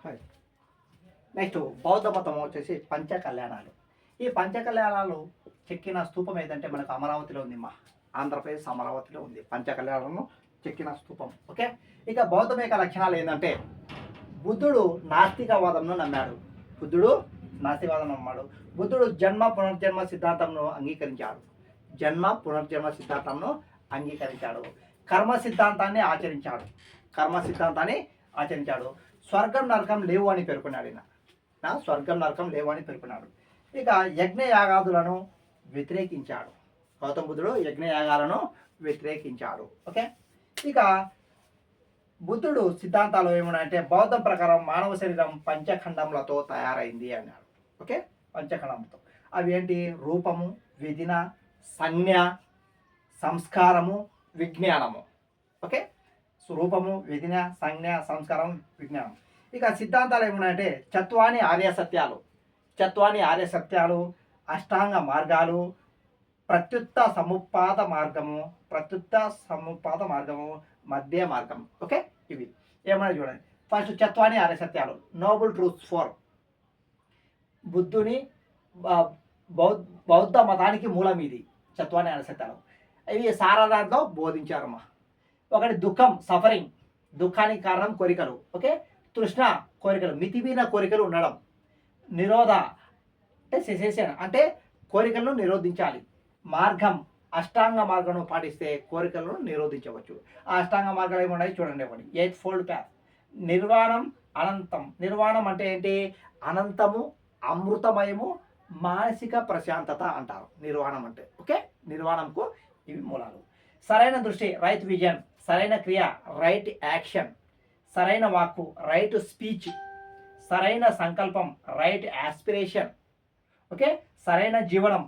Hi. Next బౌద్ధ మతం వచ్చేసి పంచ కళ్యాణాలు ఈ పంచ కళ్యాణాలు చెక్కిన స్తూపం ఏదంటే మనకు అమరావతిలో ఉంది మా ఆంధ్రప్రదేశ్ అమరావతిలో ఉంది పంచ కళ్యాణాలను చెక్కిన స్తూపం ఓకే? ఇక బౌద్ధం యొక్క లక్షణాలు ఏంటంటే బుద్ధుడు నాస్తికవాదంను నమ్మాడు. బుద్ధుడు నాస్తికవాదం నమ్మాడు. బుద్ధుడు జన్మ పునర్జన్మ సిద్ధాంతంను అంగీకరించాడు. జన్మ పునర్జన్మ సిద్ధాంతంను అంగీకరించాడు. కర్మ సిద్ధాంతాన్ని ఆచరించాడు. కర్మ సిద్ధాంతాన్ని ఆచరించాడు. స్వర్గం నరకం లేవు అని పేర్కొన్నాడు ఈయన. నా స్వర్గం నరకం లేవు అని పేర్కొన్నాడు. ఇక యజ్ఞయాగాదులను వ్యతిరేకించాడు. గౌతమ బుద్ధుడు యజ్ఞయాగాలను వ్యతిరేకించాడు. ఓకే? ఇక బుద్ధుడు సిద్ధాంతాలు ఏమన్నాయంటే బౌద్ధం ప్రకారం మానవ శరీరం పంచఖండములతో తయారైంది అన్నాడు. ఓకే? పంచఖండములతో అవి ఏంటి రూపము విధిన సంజ్ఞ సంస్కారము విజ్ఞానము. ఓకే? స్వరూపము విధిన సంజ్ఞ సంస్కారం విజ్ఞానం. ఇక సిద్ధాంతాలు ఏమున్నాయంటే చత్వాని ఆర్య సత్యాలు. చత్వాని ఆర్య సత్యాలు అష్టాంగ మార్గాలు ప్రత్యుత్త సముపాద మార్గము ప్రత్యుత్త సముపాద మార్గము మధ్య మార్గం ఓకే? ఇవి. ఏమైనా చూడండి. ఫస్ట్ చత్వాని ఆర్య సత్యాలు. నోబుల్ ట్రూత్స్ ఫోర్ బుద్ధుని బౌద్ధ బౌద్ధ మతానికి మూలం ఇది చత్వాని ఆర్య సత్యాలు. ఇవి సారార్థంతో బోధించారమ్మా. ఒకటి దుఃఖం సఫరింగ్ దుఃఖానికి కారణం కోరికలు. ఓకే? తృష్ణ కోరికలు. మితిమీన కోరికలు ఉండడం. నిరోధ అంటే సెసేషన్ అంటే కోరికలను నిరోధించాలి. మార్గం అష్టాంగ మార్గం పాటిస్తే కోరికలను నిరోధించవచ్చు. ఆ అష్టాంగ మార్గాలు ఏమున్నాయి? చూడండి ఒకటి. ఎయిట్ ఫోల్డ్ ప్యాత్ నిర్వాణం అనంతం. నిర్వాణం అంటే ఏంటి? అనంతము అమృతమయము మానసిక ప్రశాంతత అంటారు. నిర్వాణం అంటే. ఓకే? నిర్వాణంకు ఇవి మూలాలు. సరైన దృష్టి. రైతు విజన్. సరైన క్రియ రైట్ యాక్షన్ సరైన వాక్కు రైట్ స్పీచ్ సరైన సంకల్పం రైట్ యాస్పిరేషన్ ఓకే? సరైన జీవనం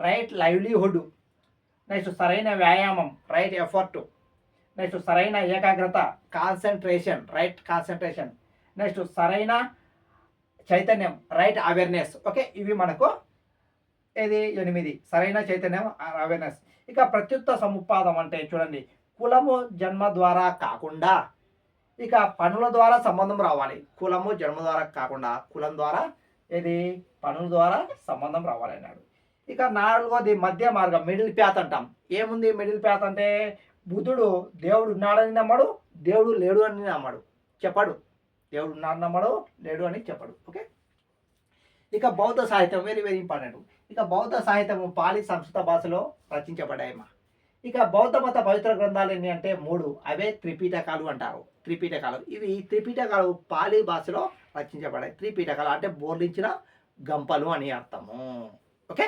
రైట్ లైవ్లీహుడ్ నెక్స్ట్ సరైన వ్యాయామం రైట్ ఎఫర్ట్ నెక్స్ట్ సరైన ఏకాగ్రత కాన్సన్ట్రేషన్ రైట్ కాన్సన్ట్రేషన్ నెక్స్ట్ సరైన చైతన్యం రైట్ అవేర్నెస్ ఓకే? ఇవి మనకు ఇది ఎనిమిది. సరైన చైతన్యం అవేర్నెస్ ఇక ప్రత్యుత్త సముపాదం అంటే చూడండి. కులము జన్మ ద్వారా కాకుండా ఇక పనుల ద్వారా సంబంధం రావాలి. కులము జన్మ ద్వారా కాకుండా కులం ద్వారా ఇది పనుల ద్వారా సంబంధం రావాలి అన్నాడు. ఇక నాలుగోది మధ్య మార్గం మిడిల్ ప్యాత్ అంటాం. ఏముంది మిడిల్ ప్యాత్ అంటే? బుద్ధుడు దేవుడు ఉన్నాడని నమ్మడు దేవుడు లేడు అని నమ్మడు. చెప్పడు. దేవుడు ఉన్నాడు నమ్మడు లేడు అని చెప్పడు. ఓకే? ఇక బౌద్ధ సాహిత్యం వెరీ వెరీ ఇంపార్టెంట్ ఇక బౌద్ధ సాహిత్యము పాలి సంస్కృత భాషలో రచించబడాయమ్మా ఇక బౌద్ధ మత పవిత్ర గ్రంథాలు ఎన్ని అంటే మూడు. అవే త్రిపీఠకాలు అంటారు. త్రిపీఠకాలు ఇవి త్రిపీఠకాలు పాలి భాషలో రచించబడాయి త్రిపీఠకాలు అంటే బోర్లించిన గంపలు అని అర్థము. ఓకే?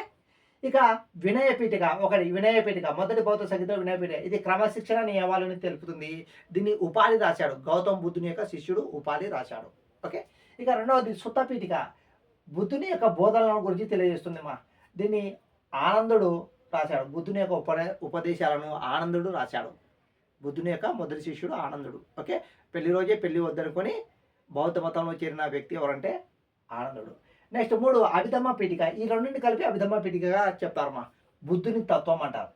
ఇక వినయ పీఠిక. ఒకటి వినయ పీఠిక. మొదటి బౌద్ధ సంగీతం వినయ పీఠిక. ఇది క్రమశిక్షణ నియమాలను తెలుపుతుంది. దీన్ని ఉపాధి రాశాడు. గౌతమ బుద్ధుని యొక్క శిష్యుడు ఉపాధి రాశాడు. ఓకే? ఇక రెండవది సుత్తపీఠిక బుద్ధుని యొక్క బోధనల గురించి తెలియజేస్తుంది మా. దీన్ని ఆనందుడు రాశాడు. బుద్ధుని యొక్క ఉప ఉపదేశాలను ఆనందుడు రాశాడు. బుద్ధుని యొక్క మొదటి శిష్యుడు ఆనందుడు. ఓకే? పెళ్ళి రోజే పెళ్ళి వద్దనుకొని బౌద్ధ మతంలో చేరిన వ్యక్తి ఎవరంటే ఆనందుడు. నెక్స్ట్ మూడు అభిధమ్మ పీఠిక. ఈ రెండింటిని కలిపి అభిధమ్మ పీఠికగా చెప్తారమ్మా. బుద్ధుని తత్వం అంటారు.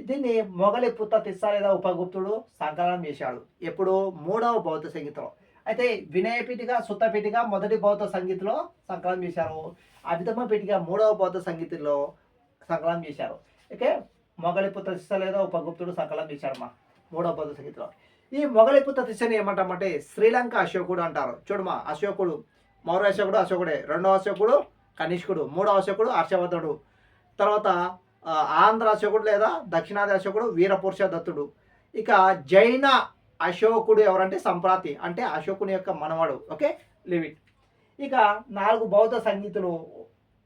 దీన్ని మొగలి పుత్త తిస్సా లేదా ఉపగుప్తుడు సంకలనం చేశాడు. ఎప్పుడు మూడవ బౌద్ధ సంగీతంలో. అయితే వినయ పీఠిక సుత్త పీఠిక మొదటి బౌద్ధ సంగీతంలో సంకలనం చేశారు. అభిధమ్మ పీఠిక మూడవ బౌద్ధ సంగీతంలో సంకలనం చేశారు. ఓకే? మొగలిపుత్ర దిశ లేదా ఉపగుప్తుడు సంకలనం చేశారమ్మా మూడవ బౌద్ధ సంగీతంలో. ఈ మొగలిపుత్ర తిస్సని ఏమంటామంటే శ్రీలంక అశోకుడు అంటారు. చూడమా అశోకుడు మౌర్య అశోకుడు అశోకుడే. రెండవ అశోకుడు కనిష్కుడు. మూడవ అశోకుడు హర్షవర్ధనుడు. తర్వాత ఆంధ్ర అశోకుడు లేదా దక్షిణాది అశోకుడు వీరపురుష దత్తుడు. ఇక జైన అశోకుడు ఎవరంటే సంప్రాతి. అంటే అశోకుని యొక్క మనవడు. ఓకే? Leave it. ఇక నాలుగు బౌద్ధ సంగీతులు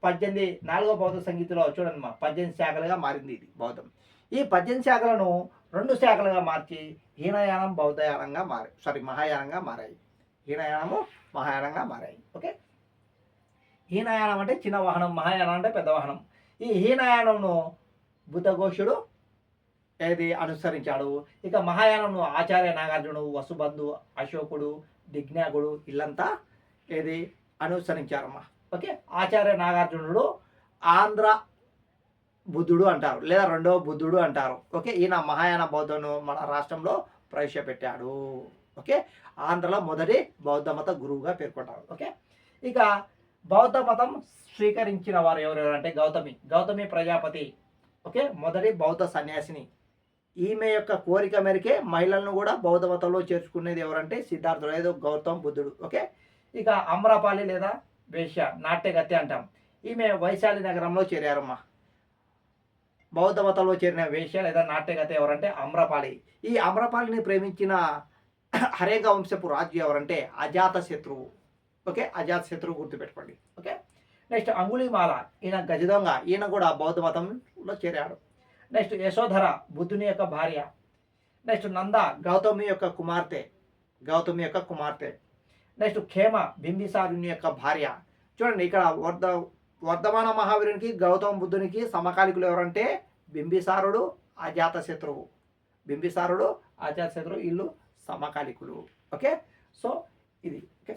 పద్దెనిమిది నాలుగో బౌద్ధ సంగీతిలో చూడండి మా పద్దెనిమిది శాఖలుగా మారింది ఇది బౌద్ధం. ఈ పద్దెనిమిది శాఖలను రెండు శాఖలుగా మార్చి హీనయానం బౌద్ధయానంగా మారి సారీ మహాయానంగా మారాయి. హీనయానము మహాయానంగా మారాయి. ఓకే? హీనయానం అంటే చిన్న వాహనం మహాయానం అంటే పెద్ద వాహనం. ఈ హీనయానంను బుద్ధఘోషుడు ఏది అనుసరించాడు? ఇక మహాయానంను ఆచార్య నాగార్జునుడు వసుబంధు అశోకుడు దిజ్ఞాగుడు ఇల్లంతా ఏది అనుసరించారమ్మా? ఓకే? ఆచార్య నాగార్జునుడు ఆంధ్ర బుద్ధుడు అంటారు లేదా రెండవ బుద్ధుడు అంటారు. ఓకే? ఈయన మహాయాన బౌద్ధను మన రాష్ట్రంలో ప్రవేశపెట్టాడు. ఓకే? ఆంధ్రలో మొదటి బౌద్ధ మత గురువుగా పేర్కొంటారు. ఓకే? ఇక బౌద్ధ మతం స్వీకరించిన వారు ఎవరెవరు అంటే గౌతమి. గౌతమి ప్రజాపతి. ఓకే? మొదటి బౌద్ధ సన్యాసిని. ఈమె యొక్క కోరిక మేరకే మహిళలను కూడా బౌద్ధ మతంలో చేర్చుకునేది ఎవరంటే సిద్ధార్థుడు ఏదో గౌతమ్ బుద్ధుడు. ఓకే? ఇక అమ్రపాలి లేదా వేష్య నాట్యగత్తె అంటాం. ఈమె వైశాలి నగరంలో చేరారమ్మ. బౌద్ధ మతంలో చేరిన వేష్య లేదా నాట్యగత ఎవరంటే అమ్రపాలి. ఈ అమ్రపాలిని ప్రేమించిన హరేగ వంశపు రాజు ఎవరంటే అజాత శత్రువు. ఓకే? అజాత శత్రువు గుర్తుపెట్టుకోండి. ఓకే? నెక్స్ట్ అంగుళిమాల. ఈయన గజదొంగ. ఈయన కూడా బౌద్ధ మతంలో చేరాడు. నెక్స్ట్ యశోధర బుద్ధుని యొక్క భార్య. నెక్స్ట్ నంద గౌతమి యొక్క కుమార్తె. గౌతమి యొక్క కుమార్తె. నెక్స్ట్ ఖేమ బింబిసారుని యొక్క భార్య. చూడండి ఇక్కడ వర్ధ వర్ధమాన మహావీరునికి గౌతమ బుద్ధునికి సమకాలికులు ఎవరంటే బింబిసారుడు అజాత శత్రువు బింబిసారుడు అజాత శత్రువు వీళ్ళు సమకాలికులు. ఓకే సో ఇది ఓకే